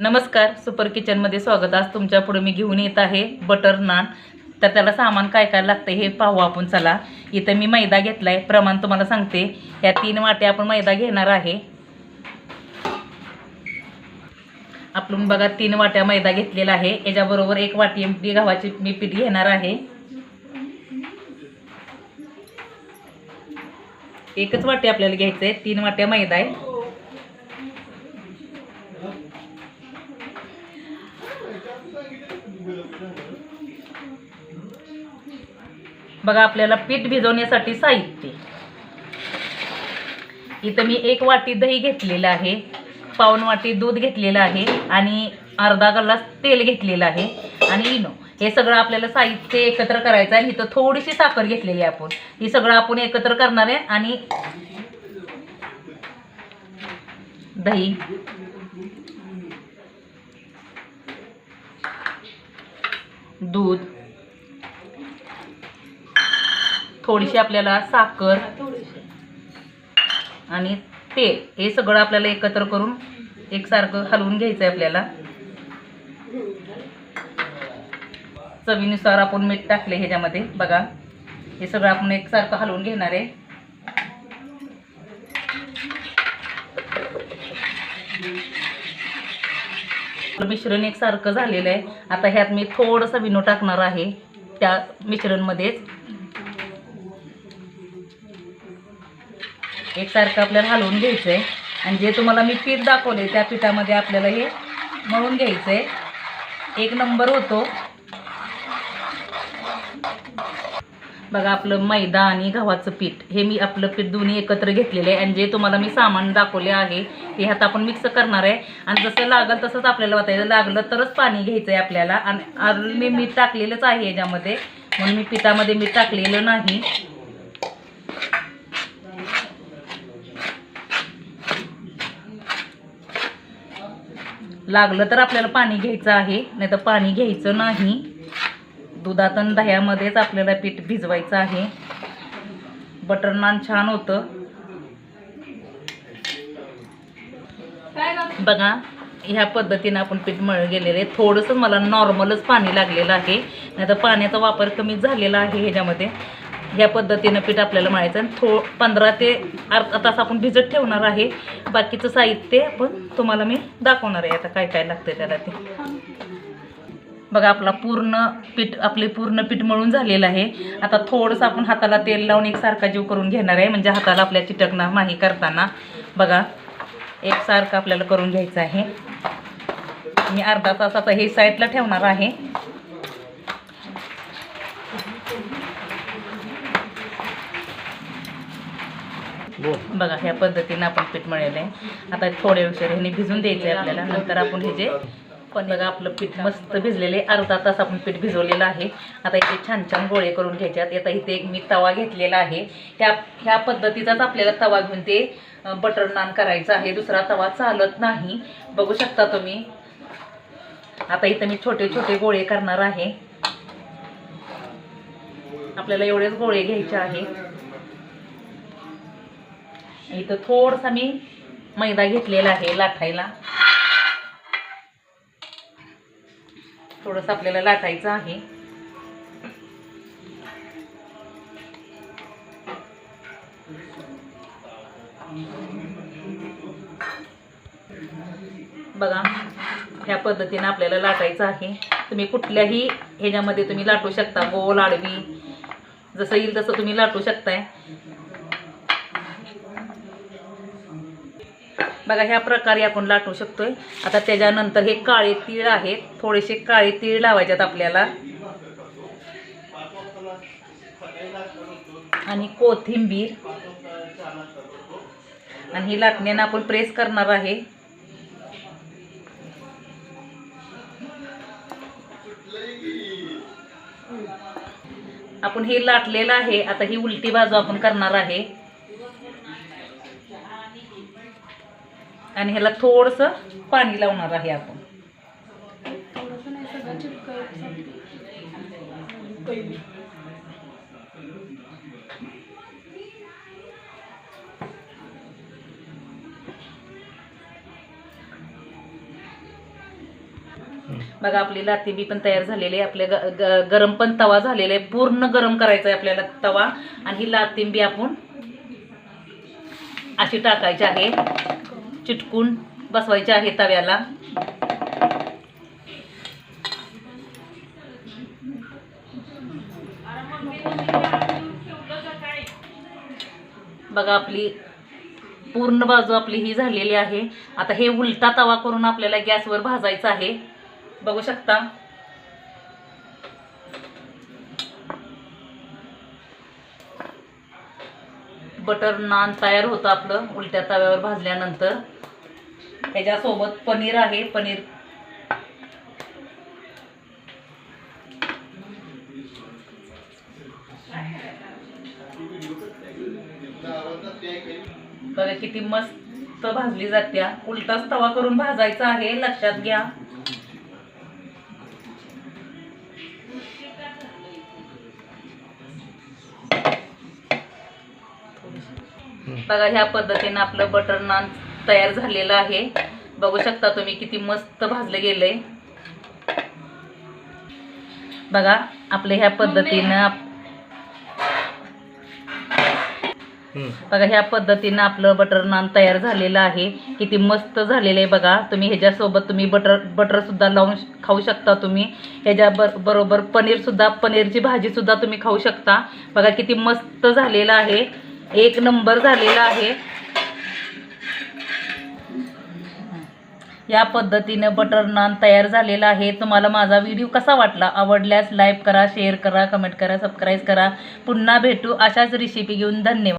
नमस्कार सुपर किचनमध्ये स्वागत. आज तुमच्यापुढे मी घेऊन येत आहे बटर नान. तर त्याला सामान काय काय लागतं हे पाहू आपण. चला इथं मी मैदा घेतला आहे प्रमाण तुम्हाला सांगते. ह्या तीन वाट्या आपण मैदा घेणार आहे. आपण बघा तीन वाट्या मैदा घेतलेला आहे. याच्याबरोबर एक वाटी एमटी गव्हाची मी पीठ घेणार आहे. एकच वाटी आपल्याला घ्यायचं आहे तीन वाट्या मैदा आहे. बघा आपल्याला पीठ भिजवण्यासाठी साहित्य. इथं मी एक वाटी दही घेतलेलं आहे पाऊन वाटी दूध घेतलेलं आहे आणि अर्धा ग्लास तेल घेतलेलं आहे आणि इनो. हे सगळं आपल्याला साहित्य एकत्र करायचं आहे आणि इथं थोडीशी साखर घेतलेली आहे आपण. ही सगळं आपण एकत्र करणार आहे आणि दही. दूध. थोडीशी आपल्याला साखर आणि तेल हे सगळं आपल्याला एकत्र करून एकसारखं हलवून घ्यायचं आहे आपल्याला. चवीनुसार आपण मीठ टाकले ह्याच्यामध्ये. बघा हे सगळं आपण एकसारखं हलवून घेणार आहे. मिश्रण एकसारखं झालेलं आहे. आता ह्यात मी थोडंसं विनो टाकणार आहे त्या मिश्रणमध्येच. एकसारखं आपल्याला हलवून घ्यायचं आहे आणि जे तुम्हाला मी पीठ दाखवले त्या पिठामध्ये आपल्याला हे मळून घ्यायचं आहे एक नंबर होतो. बघा आपलं मैदा आणि गव्हाचं पीठ हे मी आपलं पीठ दोन्ही एकत्र घेतलेले आहे. आणि जे तुम्हाला मी सामान दाखवले आहे ते ह्यात आपण मिक्स करणार आहे. आणि जसं लागल तसंच आपल्याला वाटायचं. लागलं तरच पाणी घ्यायचं आहे आपल्याला. आणि मी मीठ टाकलेलंच आहे याच्यामध्ये. म्हणून मी पिठामध्ये मीठ टाकलेलं नाही. लागलं तर आपल्याला पाणी घ्यायचं आहे नाही तर पाणी घ्यायचं नाही. दुधात आणि दह्यामध्येच आपल्याला पीठ भिजवायचं आहे. बटर नान छान होतं. बघा ह्या पद्धतीनं आपण पीठ मळ गेलेलं आहे. थोडंसं मला नॉर्मलच पाणी लागलेलं आहे. नाही तर पाण्याचा वापर कमी झालेला आहे ह्याच्यामध्ये. ह्या पद्धतीनं पीठ आपल्याला मळायचं आणि थो पंधरा ते अर्धा तास आपण भिजत ठेवणार आहे. बाकीचं साहित्य पण तुम्हाला मी दाखवणार आहे. आता काय काय लागतं त्याला ते. बघा आपला पूर्ण पीठ आपले पूर्ण पीठ मळून झालेलं आहे. आता थोडंसं आपण हाताला तेल लावून एकसारखा जीव करून घेणार आहे. म्हणजे हाताला आपल्या चिटकणार नाही करताना. बघा एकसारखं आपल्याला करून घ्यायचं आहे. मी अर्धा तासाचा हे साईडला ठेवणार आहे. बघा. ह्या पद्धतीनं आपण पीठ मळलेलं आहे. आता थोड्या उशीर ह्याने भिजून द्यायचं आहे आपल्याला. नंतर आपण हे जे पण बघा आपलं पीठ मस्त भिजलेले अर्धा तास आपण पीठ भिजवलेलं आहे. आता इथे छान छान गोळे करून घ्यायच्यात. आता इथे एक मी तवा घेतलेला आहे. त्या ह्या पद्धतीचाच आपल्याला तवा घेऊन ते बटर नान करायचं आहे. दुसरा तवा चालत नाही. बघू शकता तुम्ही. आता इथं मी छोटे छोटे गोळे करणार आहे. आपल्याला एवढेच गोळे घ्यायचे आहे इथं थोडसा मी मैदा घेतलेला आहे लाटायला थोडंसं आपल्याला लाटायचं आहे. बघा ह्या पद्धतीने आपल्याला लाटायचं आहे. तुम्ही कुठल्याही ह्याच्यामध्ये तुम्ही लाटू शकता गोल आडवी जसं येईल तसं तुम्ही लाटू शकताय. बघा ह्या प्रकारे आपण लाटू शकतोय. आता त्याच्यानंतर हे काळे तीळ आहेत. थोडेसे काळे तीळ लावायच्यात आपल्याला. आणि कोथिंबीर. आणि ही लाटण्यानं आपण प्रेस करणार आहे. आपण हे लाटलेलं आहे. आता ही उलटी बाजू आपण करणार आहे. आणि ह्याला थोडंसं पाणी लावणार आहे आपण. बघा आपली लातिंबी पण तयार झालेली आहे. आपल्या ग- ग- गरम पण तवा झालेला आहे. पूर्ण गरम करायचा आहे आपल्याला तवा. आणि ही लातिंबी आपण अशी टाकायची आहे. चिटकून बसवायचे आहे तव्याला. बघा आपली पूर्ण बाजू आपली ही झालेली आहे. आता हे उलटा तवा करून आपल्याला गॅसवर भाजायचं आहे. बघू शकता. बटर नान तयार होतं आपलं उलट्या तव्यावर भाजल्यानंतर. त्याच्यासोबत पनीर आहे पनीर. बघा किती मस्त भाजली जात्या. उलटाच तवा करून भाजायचा आहे लक्षात घ्या. बघा ह्या पद्धतीने आपलं बटर नान तयार झालेलं आहे. बघू शकता तुम्ही किती मस्त भाजलं गेलंय बघा आपल्या ह्या पद्धतीनं बघा ह्या पद्धतीनं आपलं बटर नान तयार झालेलं आहे. किती मस्त झालेलं आहे बघा. तुम्ही ह्याच्यासोबत तुम्ही बटर बटर सुद्धा लावून खाऊ शकता तुम्ही. ह्याच्या बर बरोबर पनीर सुद्धा पनीरची भाजी सुद्धा तुम्ही खाऊ शकता. बघा किती मस्त झालेलं आहे. एक नंबर झालेला आहे. या पद्धतीनं बटर नान तयार झालेला आहे. तुम्हाला माझा व्हिडिओ कसा वाटला? आवडल्यास लाईक करा शेअर करा कमेंट करा सबस्क्राईब करा. पुन्हा भेटू अशाच रेसिपी घेऊन. धन्यवाद.